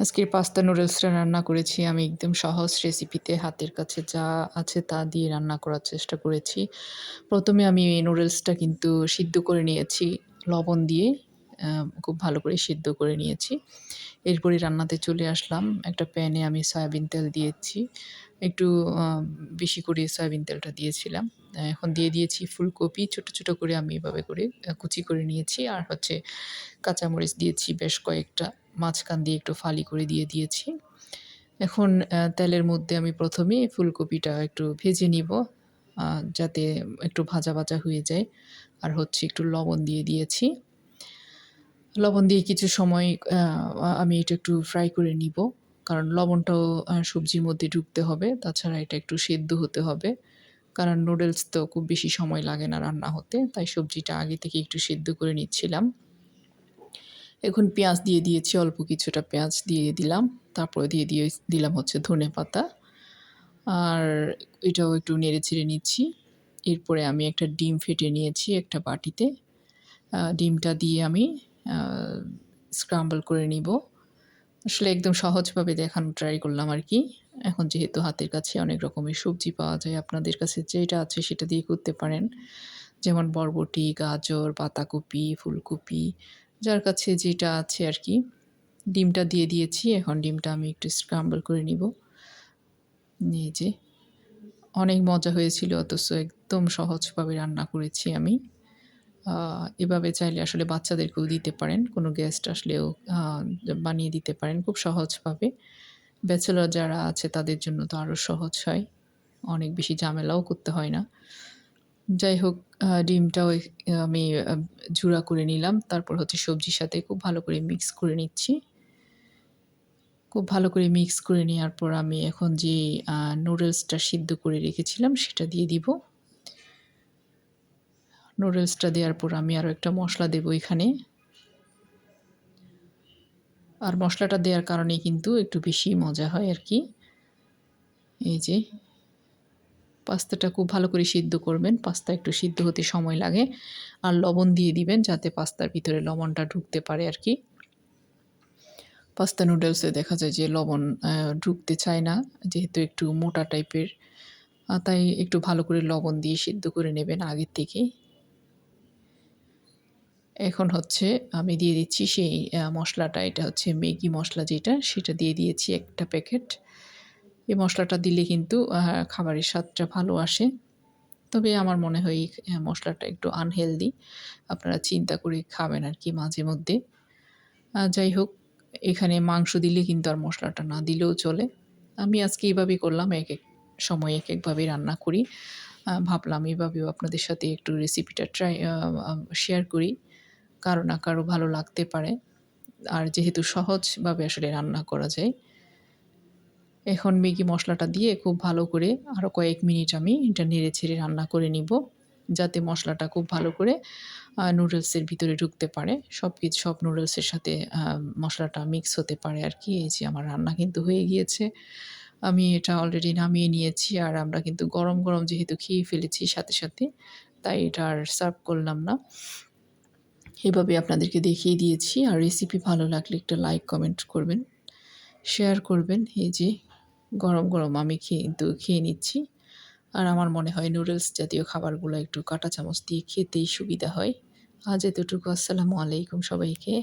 আজকের পাস্তা নুডলসটা রান্না করেছি। আমি একদম সহজ রেসিপিতে হাতের কাছে যা আছে তা দিয়ে রান্না করার চেষ্টা করেছি। প্রথমে আমি এই নুডলসটা কিন্তু সিদ্ধ করে নিয়েছি, লবণ দিয়ে খুব ভালো করে সিদ্ধ করে নিয়েছি। এরপরে রান্নাতে চলে আসলাম। একটা প্যানে আমি সয়াবিন তেল দিয়েছি। একটু বেশি করে সয়াবিন তেলটা দিয়েছিলাম। এখন দিয়ে দিয়েছি ফুলকপি। ছোট ছোট করে আমি এভাবে করে কুচি করে নিয়েছি। আর হচ্ছে কাঁচামরিচ দিয়েছি বেশ কয়েকটা। মাঝখান দিয়ে একটু ফালি করে দিয়ে দিয়েছি। এখন তেলের মধ্যে আমি প্রথমে ফুলকপিটা একটু ভেজে নিব যাতে একটু ভাজা ভাজা হয়ে যায়। আর হচ্ছে একটু লবণ দিয়ে দিয়েছি। লবণ দিয়ে কিছু সময় আমি এটা একটু ফ্রাই করে নিব, কারণ লবণটাও সবজির মধ্যে ঢুকতে হবে, তাছাড়া এটা একটু সেদ্ধ হতে হবে। কারণ নুডলস তো খুব বেশি সময় লাগে না রান্না হতে, তাই সবজিটা আগে থেকে একটু সেদ্ধ করে নিচ্ছিলাম। এখন পেঁয়াজ দিয়ে দিয়েছি, অল্প কিছুটা পেঁয়াজ দিয়ে দিলাম। তারপরে দিয়ে দিয়ে দিলাম হচ্ছে ধনে পাতা। আর এটাও একটু নেড়ে ছেড়ে নিচ্ছি। এরপরে আমি একটা ডিম ফেটে নিয়েছি একটা বাটিতে। ডিমটা দিয়ে আমি স্ক্রাম্বল করে নিব। আসলে একদম সহজভাবে দেখানো ট্রাই করলাম আর কি। এখন যেহেতু হাতের কাছে অনেক রকমের সবজি পাওয়া যায় আপনাদের কাছে, যেটা আছে সেটা দিয়ে করতে পারেন। যেমন বরবটি, গাজর পাতাকপি ফুলকপি যার কাছে যেটা আছে আর কি, ডিমটা দিয়ে দিয়েছি। এখন ডিমটা আমি একটু স্ক্রাম্বল করে নিব। নিয়ে যে, অনেক মজা হয়েছিল, অথচ একদম সহজভাবে রান্না করেছি আমি। এভাবে চাইলে আসলে বাচ্চাদেরকেও দিতে পারেন, কোনো গেস্ট আসলেও বানিয়ে দিতে পারেন খুব সহজভাবে। ব্যাচেলর যারা আছে তাদের জন্য তো আরও সহজ হয়, অনেক বেশি ঝামেলাও করতে হয় না। যাই হোক ডিমটাও আমি ঝুরা করে নিলাম। তারপর হচ্ছে সবজির সাথে খুব ভালো করে মিক্স করে নিচ্ছি। খুব ভালো করে মিক্স করে নেওয়ার পর আমি এখন যে নুডলসটা সিদ্ধ করে রেখেছিলাম সেটা দিয়ে দিব। নুডলসটা দেওয়ার পর আমি আরও একটা মশলা দেবো এখানে। আর মশলাটা দেওয়ার কারণে কিন্তু একটু বেশি মজা হয় আর কি। এই যে পাস্তাটা খুব ভালো করে সিদ্ধ করবেন। পাস্তা একটু সিদ্ধ হতে সময় লাগে। আর লবণ দিয়ে দিবেন যাতে পাস্তার ভিতরে লবণটা ঢুকতে পারে আর কি। পাস্তা নুডলসে দেখা যায় যে লবণ ঢুকতে চায় না, যেহেতু একটু মোটা টাইপের। তাই একটু ভালো করে লবণ দিয়ে সিদ্ধ করে নেবেন আগের থেকে। এখন হচ্ছে আমি দিয়ে দিচ্ছি সেই মশলাটা। এটা হচ্ছে ম্যাগি মশলা যেটা, সেটা দিয়ে দিয়েছি একটা প্যাকেট। এই মশলাটা দিলে কিন্তু খাবারের স্বাদটা ভালো আসে। তবে আমার মনে হয়, এই মশলাটা একটু আনহেলদি আপনারা চিন্তা করে খাবেন আর কি মাঝে মধ্যে। যাই হোক, এখানে মাংস দিলে কিন্তু আর মশলাটা না দিলেও চলে। আমি আজকে এইভাবেই করলাম, এক এক সময় এক একভাবে রান্না করি। ভাবলাম এইভাবেও আপনাদের সাথে একটু রেসিপিটা ট্রাই শেয়ার করি। কারও না কারও ভালো লাগতে পারে। আর যেহেতু সহজভাবে আসলে রান্না করা যায় এখন ম্যাগি মশলাটা দিয়ে খুব ভালো করে আরও কয়েক মিনিট আমি এটা নেড়ে ছেড়ে রান্না করে নিব, যাতে মশলাটা খুব ভালো করে নুডলসের ভিতরে ঢুকতে পারে। সব কিছু সব নুডলসের সাথে মশলাটা মিক্স হতে পারে আর কি। এই যে আমার রান্না কিন্তু হয়ে গিয়েছে। আমি এটা অলরেডি নামিয়ে নিয়েছি আর আমরা কিন্তু গরম গরম যেহেতু খেয়ে ফেলেছি সাথে সাথে, তাই এটা আর সার্ভ করলাম না। এভাবে আপনাদেরকে দেখিয়ে দিয়েছি। আর রেসিপি ভালো লাগলে একটা লাইক কমেন্ট করবেন শেয়ার করবেন। এই যে গরম গরম আমি কিন্তু খেয়ে নিচ্ছি। আর আমার মনে হয় নুডলস জাতীয় খাবারগুলো একটু কাঁটা চামচ দিয়ে খেতেই সুবিধা হয়। আজ এতটুকু, আসসালামু আলাইকুম সবাইকে।